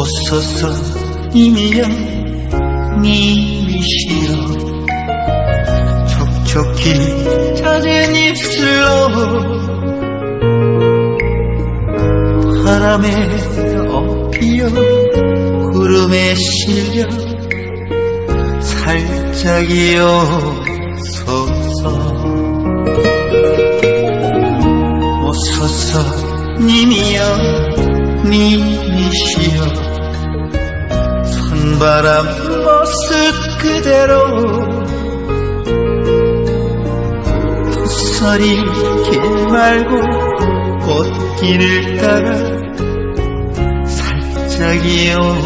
오소서 님이여 님이시여. 촉촉히 젖은 입술로 바람에 엎이어 구름에 실려 살짝이어서서 오소서 님이여 님이시여 바람 모습 그대로 붓소리 길 말고 꽃길을 따라 살짝이어서서